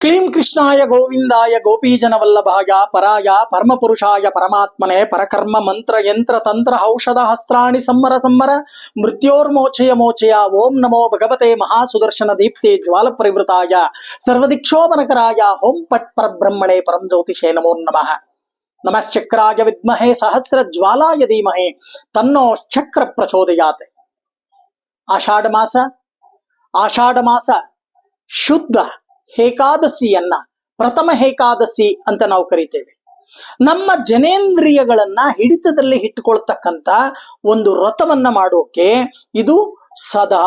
ಕ್ಲೀಂ ಕೃಷ್ಣಾಯ ಗೋವಿಂದಾಯ ಗೋಪೀಜನವಲ್ಲಭಾಯ ಪರಾಯ ಪರಮಪುರುಷಾಯ ಪರಮಾತ್ಮನೆ ಪರಕರ್ಮ ಮಂತ್ರ ಯಂತ್ರ ತಂತ್ರ ಔಷಧ ಹಸ್ತ್ರಾಣಿ ಸಂವರ ಸಂವರ ಮೃತ್ಯೋರ್ಮೋಚಯ ಮೋಚಯ ಓಂ ನಮೋ ಭಗವತೆ ಮಹಾಸುದರ್ಶನ ದೀಪ್ತಿ ಜ್ವಾಲ ಪರಿವೃತಾಯ ಸರ್ವದಿಕ್ಷೋಭನಕರಾಯ ಓಂ ಪಟ್ ಪರಬ್ರಹ್ಮಣೆ ಪರಂ ಜ್ಯೋತಿಷೇ ನಮೋ ನಮಃ. ನಮಶ್ಚಕ್ರಾಯ ವಿದ್ಮಹೇ ಸಹಸ್ರ ಜ್ವಾಲಾಯ ಧೀಮಹೆ ತನ್ನೋ ಚಕ್ರ ಪ್ರಚೋದಯಾತ್. ಆಷಾಢ ಮಾಸ ಆಷಾಢ ಮಾಸ ಶುದ್ಧ. ಏಕಾದಶಿಯನ್ನ ಪ್ರಥಮ ಏಕಾದಶಿ ಅಂತ ನಾವು ಕರಿತೇವೆ. ನಮ್ಮ ಜನೇಂದ್ರಿಯಗಳನ್ನ ಹಿಡಿತದಲ್ಲಿ ಇಟ್ಟುಕೊಳ್ತಕ್ಕಂತ ಒಂದು ವ್ರತವನ್ನ ಮಾಡೋಕೆ ಇದು ಸದಾ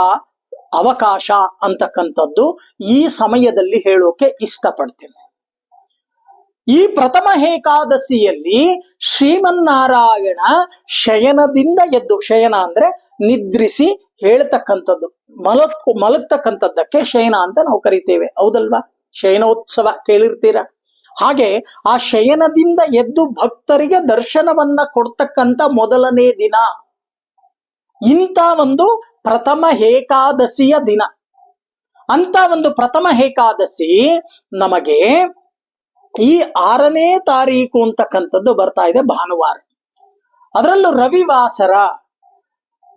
ಅವಕಾಶ ಅಂತಕ್ಕಂಥದ್ದು ಈ ಸಮಯದಲ್ಲಿ ಹೇಳೋಕೆ ಇಷ್ಟಪಡ್ತೇನೆ. ಈ ಪ್ರಥಮ ಏಕಾದಶಿಯಲ್ಲಿ ಶ್ರೀಮನ್ನಾರಾಯಣ ಶಯನದಿಂದ ಎದ್ದು, ಶಯನ ಅಂದ್ರೆ ನಿದ್ರಿಸಿ ಹೇಳ್ತಕ್ಕಂಥದ್ದು ಮಲಕ್ ಮಲಗ್ತಕ್ಕಂಥದ್ದಕ್ಕೆ ಶಯನ ಅಂತ ನಾವು ಕರಿತೇವೆ. ಹೌದಲ್ವಾ? ಶಯನೋತ್ಸವ ಕೇಳಿರ್ತೀರ? ಹಾಗೆ ಆ ಶಯನದಿಂದ ಎದ್ದು ಭಕ್ತರಿಗೆ ದರ್ಶನವನ್ನ ಕೊಡ್ತಕ್ಕಂಥ ಮೊದಲನೇ ದಿನ. ಇಂಥ ಒಂದು ಪ್ರಥಮ ಏಕಾದಶಿಯ ದಿನ. ಅಂತ ಒಂದು ಪ್ರಥಮ ಏಕಾದಶಿ ನಮಗೆ ಈ ಆರನೇ ತಾರೀಕು ಅಂತಕ್ಕಂಥದ್ದು ಬರ್ತಾ ಇದೆ ಭಾನುವಾರ. ಅದರಲ್ಲೂ ರವಿವಾಸರ.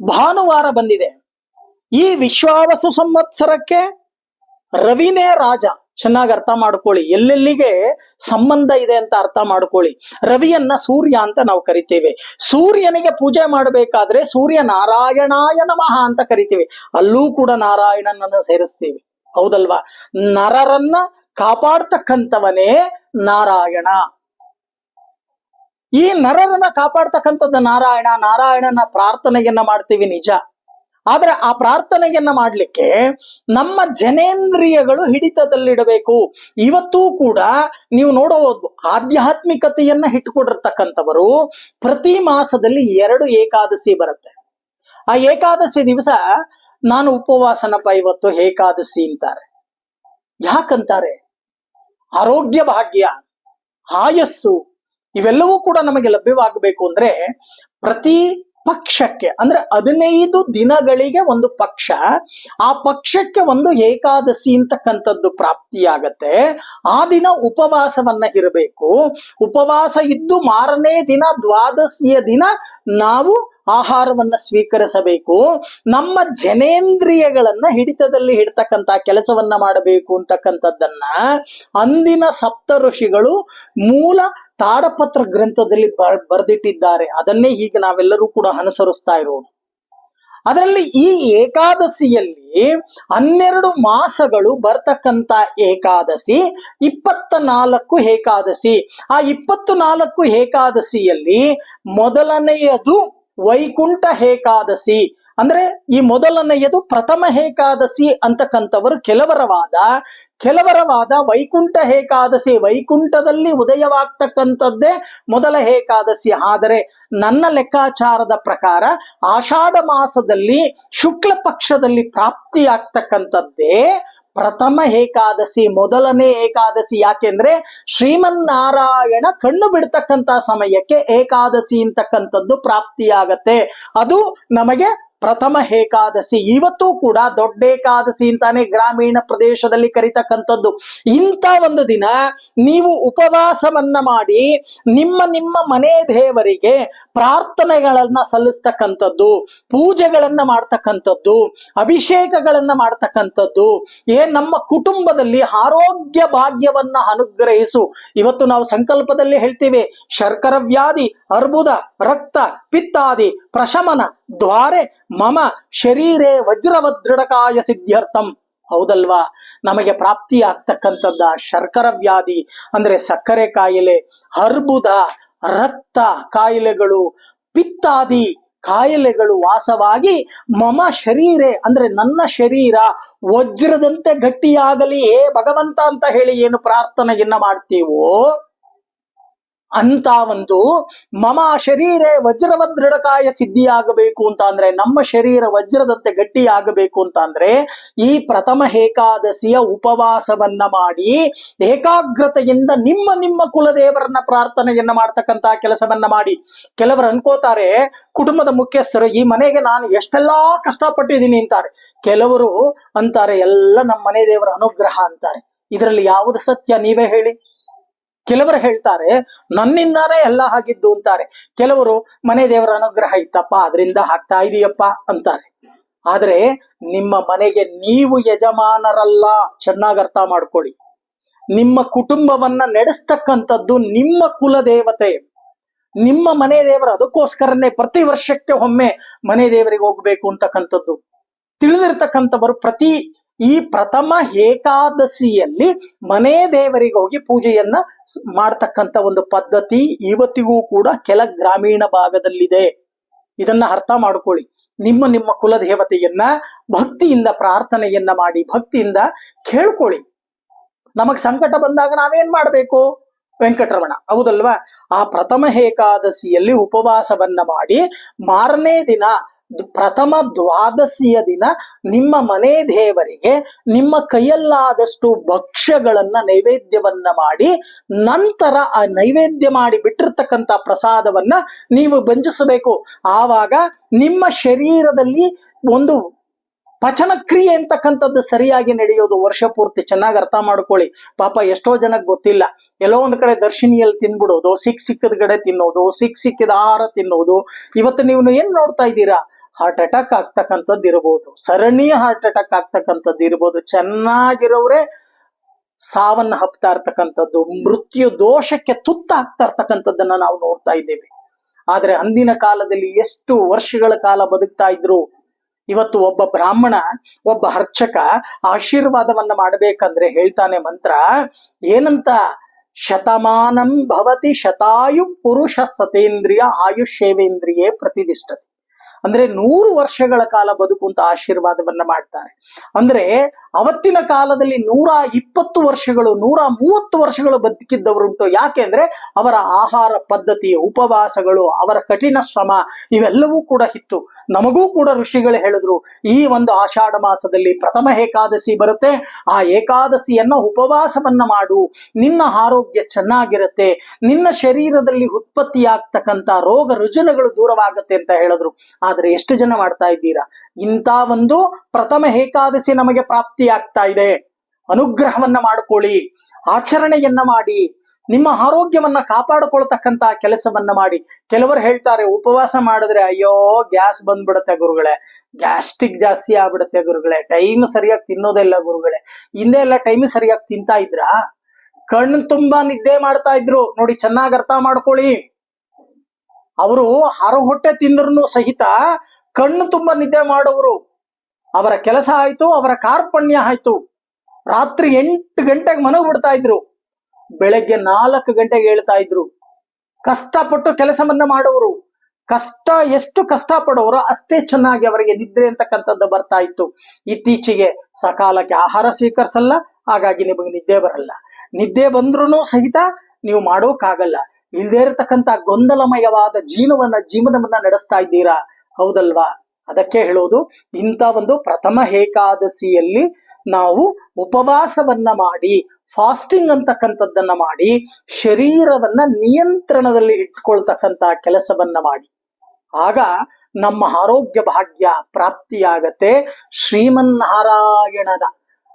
ಭಾನುವಾರ ಬಂದಿದೆ. ಈ ವಿಶ್ವಾವಸು ಸಂವತ್ಸರಕ್ಕೆ ರವಿನೇ ರಾಜ. ಚೆನ್ನಾಗಿ ಅರ್ಥ ಮಾಡ್ಕೊಳ್ಳಿ. ಎಲ್ಲೆಲ್ಲಿಗೆ ಸಂಬಂಧ ಇದೆ ಅಂತ ಅರ್ಥ ಮಾಡ್ಕೊಳ್ಳಿ. ರವಿಯನ್ನ ಸೂರ್ಯ ಅಂತ ನಾವು ಕರಿತೇವೆ. ಸೂರ್ಯನಿಗೆ ಪೂಜೆ ಮಾಡಬೇಕಾದ್ರೆ ಸೂರ್ಯ ನಾರಾಯಣಾಯ ನಮಃ ಅಂತ ಕರಿತೀವಿ. ಅಲ್ಲೂ ಕೂಡ ನಾರಾಯಣನನ್ನ ಸೇರಿಸ್ತೀವಿ. ಹೌದಲ್ವಾ? ನರರನ್ನ ಕಾಪಾಡ್ತಕ್ಕಂಥವನೇ ನಾರಾಯಣ. ಈ ನರರನ್ನ ಕಾಪಾಡ್ತಕ್ಕಂಥದ್ದು ನಾರಾಯಣ, ನಾರಾಯಣನ ಪ್ರಾರ್ಥನೆಯನ್ನ ಮಾಡ್ತೀವಿ ನಿಜ. ಆದ್ರೆ ಆ ಪ್ರಾರ್ಥನೆಯನ್ನ ಮಾಡ್ಲಿಕ್ಕೆ ನಮ್ಮ ಜನೇಂದ್ರಿಯಗಳು ಹಿಡಿತದಲ್ಲಿಡಬೇಕು. ಇವತ್ತೂ ಕೂಡ ನೀವು ನೋಡಬಹುದು ಆಧ್ಯಾತ್ಮಿಕತೆಯನ್ನ ಇಟ್ಟುಕೊಂಡಿರ್ತಕ್ಕಂಥವರು ಪ್ರತಿ ಮಾಸದಲ್ಲಿ ಎರಡು ಏಕಾದಶಿ ಬರುತ್ತೆ. ಆ ಏಕಾದಶಿ ದಿವಸ ನಾನು ಉಪವಾಸನಪ್ಪ ಇವತ್ತು ಏಕಾದಶಿ ಅಂತಾರೆ. ಯಾಕಂತಾರೆ? ಆರೋಗ್ಯ ಭಾಗ್ಯ, ಆಯಸ್ಸು ಇವೆಲ್ಲವೂ ಕೂಡ ನಮಗೆ ಲಭ್ಯವಾಗಬೇಕು ಅಂದ್ರೆ ಪ್ರತಿ ಪಕ್ಷಕ್ಕೆ, ಅಂದ್ರೆ ಹದಿನೈದು ದಿನಗಳಿಗೆ ಒಂದು ಪಕ್ಷ, ಆ ಪಕ್ಷಕ್ಕೆ ಒಂದು ಏಕಾದಶಿ ಅಂತಕ್ಕಂಥದ್ದು ಪ್ರಾಪ್ತಿಯಾಗತ್ತೆ. ಆ ದಿನ ಉಪವಾಸವನ್ನ ಇರಬೇಕು. ಉಪವಾಸ ಇದ್ದು ಮಾರನೇ ದಿನ, ದ್ವಾದಶಿಯ ದಿನ ನಾವು ಆಹಾರವನ್ನ ಸ್ವೀಕರಿಸಬೇಕು. ನಮ್ಮ ಜನೇಂದ್ರಿಯಗಳನ್ನ ಹಿಡಿತದಲ್ಲಿ ಹಿಡ್ತಕ್ಕಂತ ಕೆಲಸವನ್ನ ಮಾಡಬೇಕು ಅಂತಕ್ಕಂಥದ್ದನ್ನ ಅಂದಿನ ಸಪ್ತ ಋಷಿಗಳು ಮೂಲ ತಾಡಪತ್ರ ಗ್ರಂಥದಲ್ಲಿ ಬರ್ ಬರೆದಿಟ್ಟಿದ್ದಾರೆ. ಅದನ್ನೇ ಈಗ ನಾವೆಲ್ಲರೂ ಕೂಡ ಅನುಸರಿಸ್ತಾ ಇರೋದು. ಅದರಲ್ಲಿ ಈ ಏಕಾದಶಿಯಲ್ಲಿ ಹನ್ನೆರಡು ಮಾಸಗಳು ಬರ್ತಕ್ಕಂಥ ಏಕಾದಶಿ ಇಪ್ಪತ್ತ ನಾಲ್ಕು ಏಕಾದಶಿ. ಆ ಇಪ್ಪತ್ತು ನಾಲ್ಕು ಏಕಾದಶಿಯಲ್ಲಿ ಮೊದಲನೆಯದು ವೈಕುಂಠ ಏಕಾದಶಿ. ಅಂದ್ರೆ ಈ ಮೊದಲನೆಯದು ಪ್ರಥಮ ಏಕಾದಶಿ ಅಂತಕ್ಕಂಥವರು ಕೆಲವರ ವಾದ ಕೆಲವರ ವಾದ ವೈಕುಂಠ ಏಕಾದಶಿ. ವೈಕುಂಠದಲ್ಲಿ ಉದಯವಾಗ್ತಕ್ಕಂಥದ್ದೇ ಮೊದಲ ಏಕಾದಶಿ. ಆದರೆ ನನ್ನ ಲೆಕ್ಕಾಚಾರದ ಪ್ರಕಾರ ಆಷಾಢ ಮಾಸದಲ್ಲಿ ಶುಕ್ಲ ಪಕ್ಷದಲ್ಲಿ ಪ್ರಾಪ್ತಿಯಾಗ್ತಕ್ಕಂಥದ್ದೇ ಪ್ರಥಮ ಏಕಾದಶಿ, ಮೊದಲನೇ ಏಕಾದಶಿ. ಯಾಕೆಂದ್ರೆ ಶ್ರೀಮನ್ನಾರಾಯಣ ಕಣ್ಣು ಬಿಡ್ತಕ್ಕಂತ ಸಮಯಕ್ಕೆ ಏಕಾದಶಿ ಅಂತಕ್ಕಂಥದ್ದು ಪ್ರಾಪ್ತಿಯಾಗತ್ತೆ. ಅದು ನಮಗೆ ಪ್ರಥಮ ಏಕಾದಶಿ. ಇವತ್ತು ಕೂಡ ದೊಡ್ಡ ಏಕಾದಶಿ ಅಂತಾನೆ ಗ್ರಾಮೀಣ ಪ್ರದೇಶದಲ್ಲಿ ಕರಿತಕ್ಕಂಥದ್ದು. ಇಂಥ ಒಂದು ದಿನ ನೀವು ಉಪವಾಸವನ್ನ ಮಾಡಿ ನಿಮ್ಮ ನಿಮ್ಮ ಮನೆ ದೇವರಿಗೆ ಪ್ರಾರ್ಥನೆಗಳನ್ನ ಸಲ್ಲಿಸ್ತಕ್ಕಂಥದ್ದು, ಪೂಜೆಗಳನ್ನ ಮಾಡ್ತಕ್ಕಂಥದ್ದು, ಅಭಿಷೇಕಗಳನ್ನ ಮಾಡ್ತಕ್ಕಂಥದ್ದು, ಏ ನಮ್ಮ ಕುಟುಂಬದಲ್ಲಿ ಆರೋಗ್ಯ ಭಾಗ್ಯವನ್ನ ಅನುಗ್ರಹಿಸು. ಇವತ್ತು ನಾವು ಸಂಕಲ್ಪದಲ್ಲಿ ಹೇಳ್ತೀವಿ ಶರ್ಕರ ವ್ಯಾಧಿ ಅರ್ಬುದ, ರಕ್ತ, ಪಿತ್ತಾದಿ, ಪ್ರಶಮನ ದ್ವಾರೆ ಮಮ ಶರೀರೇ ವಜ್ರವದೃಢಕಾಯ ಸಿದ್ಧ್ಯರ್ಥಂ. ಹೌದಲ್ವಾ? ನಮಗೆ ಪ್ರಾಪ್ತಿ ಆಗ್ತಕ್ಕಂಥದ್ದ ಶರ್ಕರ ವ್ಯಾಧಿ, ಅಂದ್ರೆ ಸಕ್ಕರೆ ಕಾಯಿಲೆ ಅರ್ಬುದ ರಕ್ತ ಕಾಯಿಲೆಗಳು, ಪಿತ್ತಾದಿ ಕಾಯಿಲೆಗಳು ವಾಸವಾಗಿ ಮಮ ಶರೀರೆ, ಅಂದ್ರೆ ನನ್ನ ಶರೀರ ವಜ್ರದಂತೆ ಗಟ್ಟಿಯಾಗಲಿ ಏ ಭಗವಂತ ಅಂತ ಹೇಳಿ ಏನು ಪ್ರಾರ್ಥನೆಯನ್ನ ಮಾಡ್ತೀವೋ ಅಂತ ಒಂದು, ಮಮ ಶರೀರೆ ವಜ್ರವದೃಢಕಾಯ ಸಿದ್ಧಿಯಾಗಬೇಕು ಅಂತ ಅಂದ್ರೆ, ನಮ್ಮ ಶರೀರ ವಜ್ರದಂತೆ ಗಟ್ಟಿಯಾಗಬೇಕು ಅಂತ ಅಂದ್ರೆ, ಈ ಪ್ರಥಮ ಏಕಾದಶಿಯ ಉಪವಾಸವನ್ನ ಮಾಡಿ, ಏಕಾಗ್ರತೆಯಿಂದ ನಿಮ್ಮ ನಿಮ್ಮ ಕುಲದೇವರನ್ನ ಪ್ರಾರ್ಥನೆಯನ್ನ ಮಾಡ್ತಕ್ಕಂತ ಕೆಲಸವನ್ನ ಮಾಡಿ. ಕೆಲವರು ಅನ್ಕೋತಾರೆ, ಕುಟುಂಬದ ಮುಖ್ಯಸ್ಥರು, ಈ ಮನೆಗೆ ನಾನು ಎಷ್ಟೆಲ್ಲಾ ಕಷ್ಟಪಟ್ಟಿದ್ದೀನಿ ಅಂತಾರೆ. ಕೆಲವರು ಅಂತಾರೆ, ಎಲ್ಲ ನಮ್ಮ ಮನೆ ದೇವರ ಅನುಗ್ರಹ ಅಂತಾರೆ. ಇದರಲ್ಲಿ ಯಾವುದು ಸತ್ಯ ನೀವೇ ಹೇಳಿ. ಕೆಲವರು ಹೇಳ್ತಾರೆ, ನನ್ನಿಂದಾನೇ ಎಲ್ಲ ಆಗಿದ್ದು ಅಂತಾರೆ. ಕೆಲವರು, ಮನೆ ದೇವರ ಅನುಗ್ರಹ ಇತ್ತಪ್ಪ, ಅದರಿಂದ ಆಗ್ತಾ ಇದೆಯಪ್ಪ ಅಂತಾರೆ. ಆದ್ರೆ, ನಿಮ್ಮ ಮನೆಗೆ ನೀವು ಯಜಮಾನರಲ್ಲ, ಚೆನ್ನಾಗಿ ಅರ್ಥ ಮಾಡ್ಕೊಳ್ಳಿ. ನಿಮ್ಮ ಕುಟುಂಬವನ್ನ ನಡೆಸ್ತಕ್ಕಂಥದ್ದು ನಿಮ್ಮ ಕುಲ ದೇವತೆ ನಿಮ್ಮ ಮನೆ ದೇವರು ಅದಕ್ಕೋಸ್ಕರನೇ ಪ್ರತಿ ವರ್ಷಕ್ಕೆ ಒಮ್ಮೆ ಮನೆ ದೇವರಿಗೆ ಹೋಗ್ಬೇಕು ಅಂತಕ್ಕಂಥದ್ದು. ತಿಳಿದಿರ್ತಕ್ಕಂಥವರು ಪ್ರತಿ ಈ ಪ್ರಥಮ ಏಕಾದಶಿಯಲ್ಲಿ ಮನೆ ದೇವರಿಗೆ ಹೋಗಿ ಪೂಜೆಯನ್ನ ಮಾಡ್ತಕ್ಕಂಥ ಒಂದು ಪದ್ಧತಿ ಇವತ್ತಿಗೂ ಕೂಡ ಕೆಲ ಗ್ರಾಮೀಣ ಭಾಗದಲ್ಲಿದೆ. ಇದನ್ನ ಅರ್ಥ ಮಾಡ್ಕೊಳ್ಳಿ. ನಿಮ್ಮ ನಿಮ್ಮ ಕುಲದೇವತೆಯನ್ನ ಭಕ್ತಿಯಿಂದ ಪ್ರಾರ್ಥನೆಯನ್ನ ಮಾಡಿ, ಭಕ್ತಿಯಿಂದ ಕೇಳ್ಕೊಳ್ಳಿ. ನಮಗ್ ಸಂಕಟ ಬಂದಾಗ ನಾವೇನ್ ಮಾಡ್ಬೇಕು? ವೆಂಕಟರಮಣ. ಹೌದಲ್ವಾ? ಆ ಪ್ರಥಮ ಏಕಾದಶಿಯಲ್ಲಿ ಉಪವಾಸವನ್ನ ಮಾಡಿ, ಮಾರನೇ ದಿನ ಪ್ರಥಮ ದ್ವಾದಶಿಯ ದಿನ ನಿಮ್ಮ ಮನೆ ದೇವರಿಗೆ ನಿಮ್ಮ ಕೈಯಲ್ಲಾದಷ್ಟು ಭಕ್ಷ್ಯಗಳನ್ನ ನೈವೇದ್ಯವನ್ನ ಮಾಡಿ ನಂತರ ಆ ನೈವೇದ್ಯ ಮಾಡಿ ಬಿಟ್ಟಿರ್ತಕ್ಕಂಥ ಪ್ರಸಾದವನ್ನ ನೀವು ಭಂಜಿಸಬೇಕು ಆವಾಗ ನಿಮ್ಮ ಶರೀರದಲ್ಲಿ ಒಂದು ಪಚನ ಕ್ರಿಯೆ ಅಂತಕ್ಕಂಥದ್ದು ಸರಿಯಾಗಿ ನಡೆಯೋದು ವರ್ಷ ಪೂರ್ತಿ ಚೆನ್ನಾಗಿ ಅರ್ಥ ಮಾಡ್ಕೊಳ್ಳಿ. ಪಾಪ ಎಷ್ಟೋ ಜನಕ್ಕೆ ಗೊತ್ತಿಲ್ಲ. ಎಲ್ಲೋ ಒಂದ್ ಕಡೆ ದರ್ಶಿನಿಯಲ್ಲಿ ತಿನ್ಬಿಡೋದು, ಸಿಕ್ ಸಿಕ್ಕದ ಕಡೆ ತಿನ್ನೋದು, ಸಿಕ್ ಸಿಕ್ಕಿದ ಆಹಾರ ತಿನ್ನೋದು. ಇವತ್ತು ನೀವು ಏನ್ ನೋಡ್ತಾ ಇದ್ದೀರಾ? ಹಾರ್ಟ್ ಅಟ್ಯಾಕ್ ಆಗ್ತಕ್ಕಂಥದ್ದು ಇರಬಹುದು ಸರಣಿ ಹಾರ್ಟ್ ಅಟ್ಯಾಕ್ ಆಗ್ತಕ್ಕಂಥದ್ದು ಇರ್ಬೋದು. ಚೆನ್ನಾಗಿರೋರೇ ಸಾವನ್ನ ಹಪ್ತಾ ಇರ್ತಕ್ಕಂಥದ್ದು, ಮೃತ್ಯು ದೋಷಕ್ಕೆ ತುತ್ತಾಗ್ತಾ ಇರ್ತಕ್ಕಂಥದ್ದನ್ನ ನಾವು ನೋಡ್ತಾ ಇದ್ದೇವೆ. ಆದ್ರೆ ಅಂದಿನ ಕಾಲದಲ್ಲಿ ಎಷ್ಟು ವರ್ಷಗಳ ಕಾಲ ಬದುಕ್ತಾ ಇದ್ರು? ಇವತ್ತು ಒಬ್ಬ ಬ್ರಾಹ್ಮಣ, ಒಬ್ಬ ಅರ್ಚಕ ಆಶೀರ್ವಾದವನ್ನ ಮಾಡ್ಬೇಕಂದ್ರೆ ಹೇಳ್ತಾನೆ ಮಂತ್ರ, ಏನಂತ? ಶತಮಾನಂ ಭವತಿ ಶತಾಯು ಪುರುಷ ಸತೇಂದ್ರಿಯ ಆಯುಷ್ಯೇವೇಂದ್ರಿಯೇ ಪ್ರತಿಷ್ಠತೆ. ಅಂದ್ರೆ ನೂರು ವರ್ಷಗಳ ಕಾಲ ಬದುಕುವಂತ ಆಶೀರ್ವಾದವನ್ನ ಮಾಡ್ತಾರೆ. ಅಂದ್ರೆ ಅವತ್ತಿನ ಕಾಲದಲ್ಲಿ ನೂರ ಇಪ್ಪತ್ತು ವರ್ಷಗಳು, ನೂರ ಮೂವತ್ತು ವರ್ಷಗಳು ಬದುಕಿದ್ದವರುಂಟು ಯಾಕೆಂದ್ರೆ ಅವರ ಆಹಾರ ಪದ್ಧತಿ, ಉಪವಾಸಗಳು, ಅವರ ಕಠಿಣ ಶ್ರಮ ಇವೆಲ್ಲವೂ ಕೂಡ ಇತ್ತು. ನಮಗೂ ಕೂಡ ಋಷಿಗಳು ಹೇಳಿದ್ರು, ಈ ಒಂದು ಆಷಾಢ ಮಾಸದಲ್ಲಿ ಪ್ರಥಮ ಏಕಾದಶಿ ಬರುತ್ತೆ, ಆ ಏಕಾದಶಿಯನ್ನ ಉಪವಾಸವನ್ನ ಮಾಡು. ನಿನ್ನ ಆರೋಗ್ಯ ಚೆನ್ನಾಗಿರುತ್ತೆ, ನಿನ್ನ ಶರೀರದಲ್ಲಿ ಉತ್ಪತ್ತಿಯಾಗ್ತಕ್ಕಂಥ ರೋಗ ರುಜಿನಗಳು ದೂರವಾಗುತ್ತೆ ಅಂತ ಹೇಳಿದ್ರು. ಆದ್ರೆ ಎಷ್ಟು ಜನ ಮಾಡ್ತಾ ಇದ್ದೀರಾ? ಇಂಥ ಒಂದು ಪ್ರಥಮ ಏಕಾದಶಿ ನಮಗೆ ಪ್ರಾಪ್ತಿ ಆಗ್ತಾ ಇದೆ. ಅನುಗ್ರಹವನ್ನ ಮಾಡಿಕೊಳ್ಳಿ. ಆಚರಣೆಯನ್ನ ಮಾಡಿ. ನಿಮ್ಮ ಆರೋಗ್ಯವನ್ನ ಕಾಪಾಡಿಕೊಳ್ತಕ್ಕಂತ ಕೆಲಸವನ್ನ ಮಾಡಿ. ಕೆಲವರು ಹೇಳ್ತಾರೆ, ಉಪವಾಸ ಮಾಡಿದ್ರೆ ಅಯ್ಯೋ, ಗ್ಯಾಸ್ ಬಂದ್ಬಿಡುತ್ತೆ ಗುರುಗಳೇ. ಗ್ಯಾಸ್ಟ್ರಿಕ್ ಜಾಸ್ತಿ ಆಗ್ಬಿಡುತ್ತೆ ಗುರುಗಳೇ. ಟೈಮ್ ಸರಿಯಾಗಿ ತಿನ್ನೋದೇ ಇಲ್ಲ ಗುರುಗಳೇ. ಹಿಂದೆ ಎಲ್ಲ ಟೈಮ್ ಸರಿಯಾಗಿ ತಿಂತಾ ಇದ್ರ? ಕಣ್ಣು ತುಂಬಾ ನಿದ್ದೆ ಮಾಡ್ತಾ ಇದ್ರು. ನೋಡಿ, ಚೆನ್ನಾಗಿ ಅರ್ಥ ಮಾಡ್ಕೊಳ್ಳಿ. ಅವರು ಹರ ಹೊಟ್ಟೆ ತಿಂದ್ರು ಸಹಿತ ಕಣ್ಣು ತುಂಬಾ ನಿದ್ದೆ ಮಾಡೋರು ಅವರ ಕೆಲಸ ಆಯ್ತು, ಅವರ ಕಾರ್ಪಣ್ಯ ಆಯ್ತು. ರಾತ್ರಿ ಎಂಟು ಗಂಟೆಗೆ ಮನಗ್ ಬಿಡ್ತಾ ಇದ್ರು. ಬೆಳಗ್ಗೆ ನಾಲ್ಕು ಗಂಟೆಗೆ ಹೇಳ್ತಾ ಇದ್ರು. ಕಷ್ಟಪಟ್ಟು ಕೆಲಸವನ್ನ ಮಾಡೋರು ಕಷ್ಟ, ಎಷ್ಟು ಕಷ್ಟ ಪಡೋರು ಅಷ್ಟೇ ಚೆನ್ನಾಗಿ ಅವರಿಗೆ ನಿದ್ರೆ ಅಂತಕ್ಕಂಥದ್ದು ಬರ್ತಾ ಇತ್ತು. ಇತ್ತೀಚೆಗೆ ಸಕಾಲಕ್ಕೆ ಆಹಾರ ಸ್ವೀಕರಿಸಲ್ಲ, ಹಾಗಾಗಿ ನಿಮಗೆ ನಿದ್ದೆ ಬರಲ್ಲ. ನಿದ್ದೆ ಬಂದ್ರೂ ಸಹಿತ ನೀವು ಮಾಡೋಕ್ಕಾಗಲ್ಲ. ಇಲ್ದೇ ಇರತಕ್ಕಂತ ಗೊಂದಲಮಯವಾದ ಜೀವನವನ್ನ ಜೀವನವನ್ನ ನಡೆಸ್ತಾ ಇದ್ದೀರಾ? ಹೌದಲ್ವಾ? ಅದಕ್ಕೆ ಹೇಳೋದು, ಇಂಥ ಒಂದು ಪ್ರಥಮ ಏಕಾದಶಿಯಲ್ಲಿ ನಾವು ಉಪವಾಸವನ್ನ ಮಾಡಿ, ಫಾಸ್ಟಿಂಗ್ ಅಂತಕ್ಕಂಥದ್ದನ್ನ ಮಾಡಿ, ಶರೀರವನ್ನ ನಿಯಂತ್ರಣದಲ್ಲಿ ಇಟ್ಕೊಳ್ತಕ್ಕಂತ ಕೆಲಸವನ್ನ ಮಾಡಿ. ಆಗ ನಮ್ಮ ಆರೋಗ್ಯ ಭಾಗ್ಯ ಪ್ರಾಪ್ತಿಯಾಗತ್ತೆ, ಶ್ರೀಮನ್ನಾರಾಯಣನ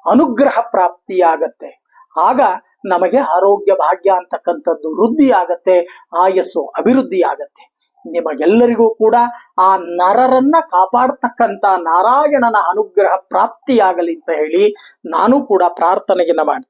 ಅನುಗ್ರಹ ಪ್ರಾಪ್ತಿಯಾಗತ್ತೆ. ಆಗ ನಮಗೆ ಆರೋಗ್ಯ ಭಾಗ್ಯ ಅಂತಕ್ಕಂಥದ್ದು ವೃದ್ಧಿ ಆಗತ್ತೆ ಆಯಸ್ಸು ಅಭಿವೃದ್ಧಿ ಆಗತ್ತೆ ನಿಮಗೆಲ್ಲರಿಗೂ ಕೂಡ ಆ ನರರನ್ನ ಕಾಪಾಡ್ತಕ್ಕಂಥ ನಾರಾಯಣನ ಅನುಗ್ರಹ ಪ್ರಾಪ್ತಿಯಾಗಲಿ ಅಂತ ಹೇಳಿ ನಾನು ಕೂಡ ಪ್ರಾರ್ಥನೆಯನ್ನ ಮಾಡ್ತೀನಿ.